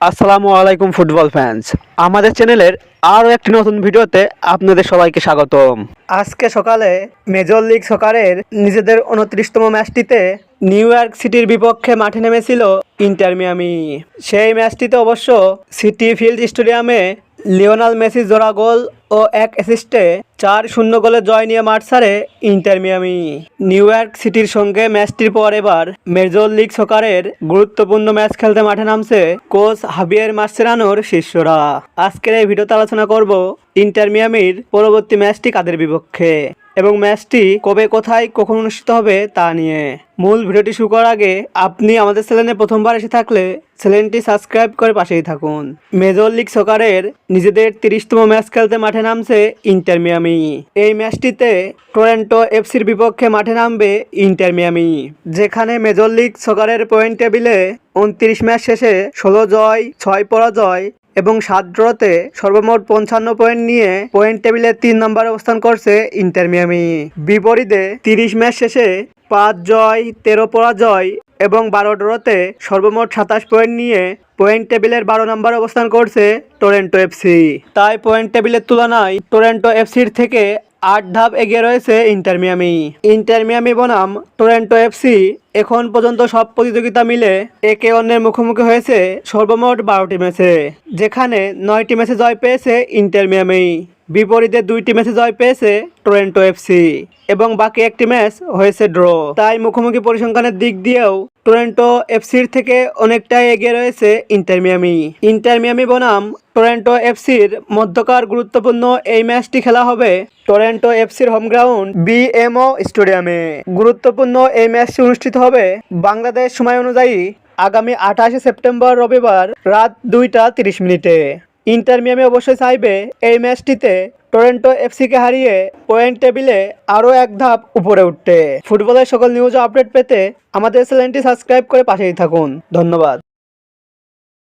আসসালামু আলাইকুম football fans আমাদের চ্যানেলের আরও একটি নতুন ভিডিওতে আপনাদের সবাইকে স্বাগতম। আজকে সকালে মেজর লিগ সকারের নিজেদের উনত্রিশতম ম্যাচটিতে নিউ ইয়র্ক সিটির বিপক্ষে মাঠে নেমেছিল ইন্টার মিয়ামি সেই ম্যাচটিতে অবশ্য সিটি ফিল্ড স্টেডিয়ামে লিওনাল মেসি জোড়া গোল ও এক অ্যাসিস্টে চার শূন্য গোলে জয় নিয়ে মাঠ ছাড়ে ইন্টার মিয়ামি। নিউ ইয়র্ক সিটির সঙ্গে ম্যাচটির পর এবার মেজর লিগ সকারের গুরুত্বপূর্ণ ম্যাচ খেলতে মাঠে নামছে কোচ হাবিয়ের মার্সেরানোর শিষ্যরা। আজকের এই ভিডিওতে আলোচনা করব ইন্টার মিয়ামির পরবর্তী ম্যাচটি কাদের বিপক্ষে? এবং ম্যাচটি কবে কোথায় কখন অনুষ্ঠিত হবে তা নিয়ে। মূল ভিডিওটি শুরু করার আগে আপনি আমাদের চ্যানেলে প্রথমবার এসে থাকলে চ্যানেলটি সাবস্ক্রাইব করে পাশেই থাকুন। মেজর লিগ সকারের নিজেদের তিরিশতম ম্যাচ খেলতে মাঠে নামছে ইন্টার মিয়ামি। এই ম্যাচটিতে টরেন্টো এফসির বিপক্ষে মাঠে নামবে ইন্টার মিয়ামি, যেখানে মেজর লিগ সকারের পয়েন্ট টেবিলে উনত্রিশ ম্যাচ শেষে ষোলো জয়, ছয় পরাজয় এবং সাত ড্রতে সর্বমোট পঞ্চান্ন পয়েন্ট নিয়ে পয়েন্ট টেবিলে তিন নম্বর অবস্থান করছে ইন্টার মিয়ামি। বিপরীতে তিরিশ ম্যাচ শেষে পাঁচ জয়, তেরো পরাজয় এবং বারো ড্রতে সর্বমোট সাতাশ পয়েন্ট নিয়ে পয়েন্ট টেবিলের বারো নম্বর অবস্থান করছে টরেন্টো এফসি তাই পয়েন্ট টেবিলের তুলনায় টরেন্টো এফসির থেকে আট ধাপ এগিয়ে রয়েছে ইন্টার মিয়ামি। ইন্টার মিয়ামি বনাম, টরেন্টো এফসি এখন পর্যন্ত সব প্রতিযোগিতা মিলে একে অন্যের মুখোমুখি হয়েছে সর্বমোট বারোটি ম্যাচে, যেখানে নয়টি ম্যাচে জয় পেয়েছে ইন্টার মিয়ামি। বিপরীতে দুইটি ম্যাচে জয় পেয়েছে টরেন্টো এফসি এবং বাকি একটি ম্যাচ হয়েছে ড্র। তাই মুখোমুখি পরিসংখ্যানের দিক দিয়েও টরেন্টো এফসির থেকে অনেকটাই এগিয়ে রয়েছে ইন্টার মিয়ামি। ইন্টার মিয়ামি বনাম টরেন্টো এফসির মধ্যকার গুরুত্বপূর্ণ এই ম্যাচটি খেলা হবে টরেন্টো এফসির হোম গ্রাউন্ড বিএমও স্টেডিয়ামে। গুরুত্বপূর্ণ এই ম্যাচটি অনুষ্ঠিত হবে বাংলাদেশ সময় অনুযায়ী আগামী আঠাশে সেপ্টেম্বর রবিবার রাত দুইটা তিরিশ মিনিটে। ইন্টার মিয়ামি অবশ্যই চাইবে এই ম্যাচটিতে টরেন্টো এফসিকে হারিয়ে পয়েন্ট টেবিলে আরও এক ধাপ উপরে উঠতে। ফুটবলের সকল নিউজ আপডেট পেতে আমাদের চ্যানেলটি সাবস্ক্রাইব করে পাশেই থাকুন। ধন্যবাদ।